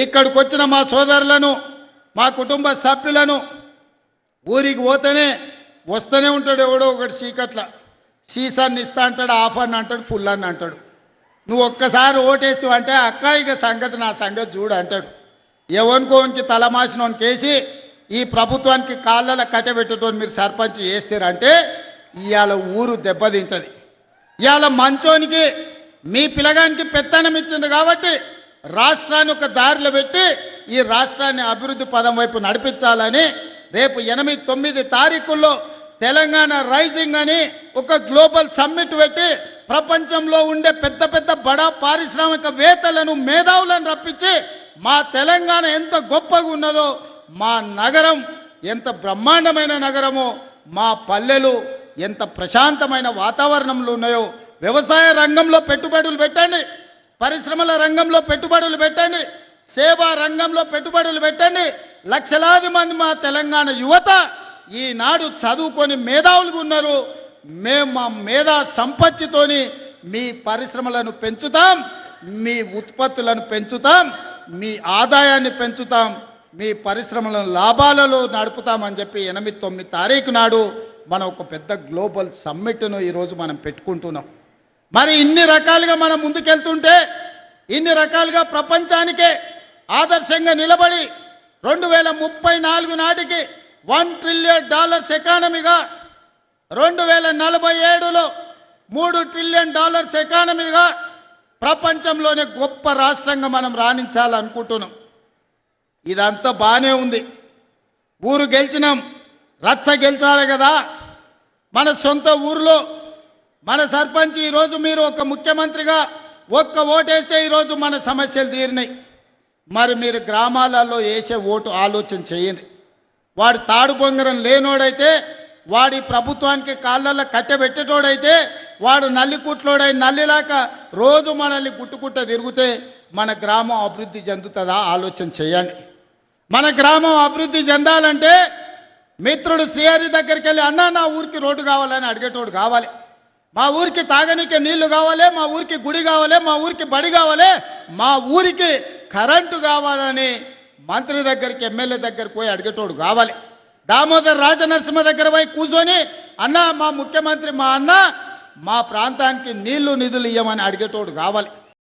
ఇక్కడికి వచ్చిన మా సోదరులను మా కుటుంబ సభ్యులను ఊరికి పోతేనే వస్తూనే ఉంటాడు ఎవడో ఒకటి చీకట్ల. సీసాన్ని ఇస్తా అంటాడు ఆఫ్ అని అంటాడు ఫుల్ అని అంటాడు. నువ్వు ఒక్కసారి ఓటేసి అంటే అక్క ఇక సంగతి నా సంగతి చూడు అంటాడు. ఎవరికోనికి తలమాసినోని వేసి ఈ ప్రభుత్వానికి కాళ్ళ కట్టబెట్టేటోని మీరు సర్పంచ్ చేస్తారంటే ఇవాళ ఊరు దెబ్బతింటది. ఇవాళ మంచోనికి మీ పిల్లగానికి పెత్తనం ఇచ్చింది కాబట్టి రాష్ట్రాన్ని ఒక దారిలో పెట్టి ఈ రాష్ట్రాన్ని అభివృద్ధి పదం వైపు నడిపించాలని రేపు ఎనిమిది తొమ్మిది తారీఖుల్లో తెలంగాణ రైజింగ్ అని ఒక గ్లోబల్ సమ్మిట్ పెట్టి ప్రపంచంలో ఉండే పెద్ద పెద్ద బడా పారిశ్రామికవేత్తలను మేధావులను రప్పించి మా తెలంగాణ ఎంత గొప్పగా ఉన్నదో మా నగరం ఎంత బ్రహ్మాండమైన నగరమో మా పల్లెలు ఎంత ప్రశాంతమైన వాతావరణంలో ఉన్నాయో వ్యవసాయ రంగంలో పెట్టుబడులు పెట్టండి. పరిశ్రమల రంగంలో పెట్టుబడులు పెట్టండి. సేవా రంగంలో పెట్టుబడులు పెట్టండి. లక్షలాది మంది మా తెలంగాణ యువత ఈనాడు చదువుకొని మేధావులుగా ఉన్నారు. మేము మా మేధా సంపత్తితోని మీ పరిశ్రమలను పెంచుతాం. మీ ఉత్పత్తులను పెంచుతాం. మీ ఆదాయాన్ని పెంచుతాం. మీ పరిశ్రమలను లాభాలలో నడుపుతామని చెప్పి ఎనిమిది తొమ్మిది తారీఖు నాడు మనం ఒక పెద్ద గ్లోబల్ సమ్మిట్ను ఈరోజు మనం పెట్టుకుంటున్నాం. మరి ఇన్ని రకాలుగా మనం ముందుకెళ్తుంటే ఇన్ని రకాలుగా ప్రపంచానికే ఆదర్శంగా నిలబడి రెండు వేల ముప్పై నాలుగు నాటికి వన్ ట్రిలియన్ డాలర్స్ ఎకానమీగా రెండు వేల నలభై ఏడులో మూడు ట్రిలియన్ డాలర్స్ ఎకానమీగా ప్రపంచంలోనే గొప్ప రాష్ట్రంగా మనం రాణించాలనుకుంటున్నాం. ఇదంతా బాగానే ఉంది. ఊరు గెలిచినాం రచ్చ గెలిచాలి కదా. మన సొంత ఊరిలో మన సర్పంచ్ ఈరోజు మీరు ఒక ముఖ్యమంత్రిగా ఒక్క ఓటేస్తే ఈరోజు మన సమస్యలు తీరినాయి. మరి మీరు గ్రామాలలో వేసే ఓటు ఆలోచన చేయండి. వాడు తాడు పొంగరం లేనోడైతే వాడి ప్రభుత్వానికి కాళ్ళల్లో కట్టెబెట్టేటోడైతే వాడు నల్లికుట్లోడై నల్లిలాక రోజు మనల్ని గుట్టుకుట్ట తిరిగితే మన గ్రామం అభివృద్ధి చెందుతుందా ఆలోచన చేయండి. మన గ్రామం అభివృద్ధి చెందాలంటే మిత్రుడు శ్రీహరి దగ్గరికి వెళ్ళి అన్నా నా ఊరికి రోడ్డు కావాలని అడిగేటోడు కావాలి. మా ఊరికి తాగనీకే నీళ్ళు కావాలి మా ఊరికి గుడి కావాలి మా ఊరికి బడి కావాలి మా ఊరికి కరెంటు కావాలని మంత్రి దగ్గరికి ఎమ్మెల్యే దగ్గరికి పోయి అడిగేటోడు కావాలి. దామోదర్ రాజనరసింహ దగ్గర పోయి కూర్చొని అన్న మా ముఖ్యమంత్రి మా అన్న మా ప్రాంతానికి నీళ్ళు నిధులు ఇవ్వమని అడిగేటోడు కావాలి.